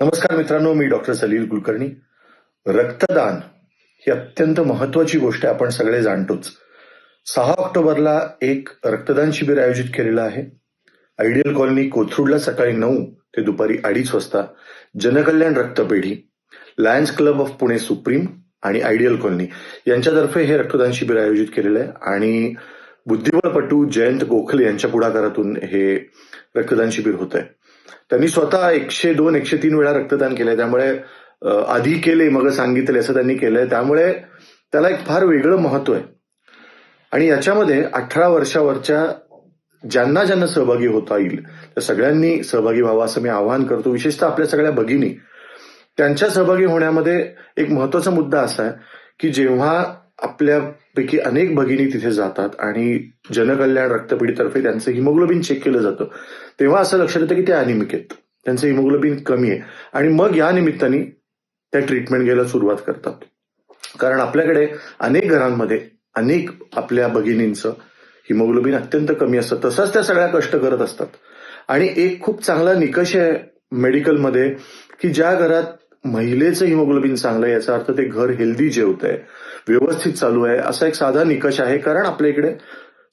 नमस्कार मित्रांनो मी डॉक्टर सलील कुलकर्णी. रक्तदान ही अत्यंत महत्वाची गोष्ट आहे आपण सगळे जाणतोच. सहा ऑक्टोबरला एक रक्तदान शिबिर आयोजित केलेलं आहे. आयडियल कॉलनी कोथरूडला सकाळी नऊ ते दुपारी अडीच वाजता जनकल्याण रक्तपेढी Lions Club of Pune Supreme आणि आयडियल कॉलनी यांच्यातर्फे हे रक्तदान शिबिर आयोजित केलेलं आहे. आणि बुद्धिबळपटू जयंत गोखले यांच्या पुढाकारातून हे रक्तदान शिबिर होत आहे त्यांनी स्वतः एकशे दोन एकशे तीन वेळा रक्तदान केलंय. त्यामुळे आधी केले मग सांगितले असं त्यांनी केलंय. त्यामुळे त्याला एक फार वेगळं महत्त्व आहे. आणि याच्यामध्ये अठरा वर्षावरच्या ज्यांना ज्यांना सहभागी होता येईल त्या सगळ्यांनी सहभागी व्हावं असं मी आवाहन करतो. विशेषतः आपल्या सगळ्या भगिनी. त्यांच्या सहभागी होण्यामध्ये एक महत्त्वाचा मुद्दा असा आहे की जेव्हा आपल्यापैकी अनेक भगिनी तिथे जातात आणि जनकल्याण रक्तपेढीतर्फे त्यांचं हिमोग्लोबिन चेक केलं जातं. तेव्हा असं लक्षात येतं की ते अनिमिक आहेत. त्यांचं हिमोग्लोबिन कमी आहे. आणि मग या निमित्ताने त्या ट्रीटमेंट घ्यायला सुरुवात करतात. कारण आपल्याकडे अनेक घरांमध्ये अनेक आपल्या भगिनींचं हिमोग्लोबिन अत्यंत कमी असतं. तसंच त्या सगळ्या कष्ट करत असतात. आणि एक खूप चांगला निकष आहे मेडिकलमध्ये की ज्या घरात महिलेचं हिमोग्लोबिन चांगलं आहे याचा अर्थ ते घर हेल्दी जेवत आहे व्यवस्थित चालू आहे असा एक साधा निकष आहे. कारण आपल्या इकडे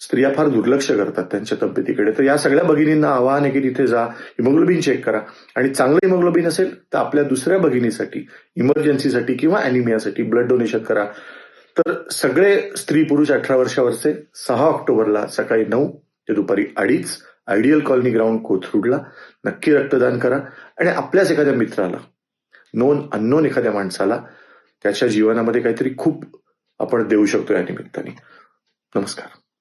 स्त्रिया फार दुर्लक्ष करतात त्यांच्या तब्येतीकडे. तर या सगळ्या भगिनींना आवाहन आहे की तिथे जा हिमोग्लोबिन चेक करा. आणि चांगलं हिमोग्लोबिन असेल तर आपल्या दुसऱ्या भगिनीसाठी इमर्जन्सीसाठी किंवा अॅनिमियासाठी ब्लड डोनेशन करा. तर सगळे स्त्री पुरुष अठरा वर्षावरचे सहा ऑक्टोबरला सकाळी नऊ ते दुपारी अडीच आयडियल कॉलनी ग्राउंड कोथरूडला नक्की रक्तदान करा. आणि आपल्याच एखाद्या मित्राला नोन अननोन एखाद्या माणसाला त्याच्या जीवनामध्ये काहीतरी खूप आपण देऊ शकतो या निमित्ताने. नमस्कार.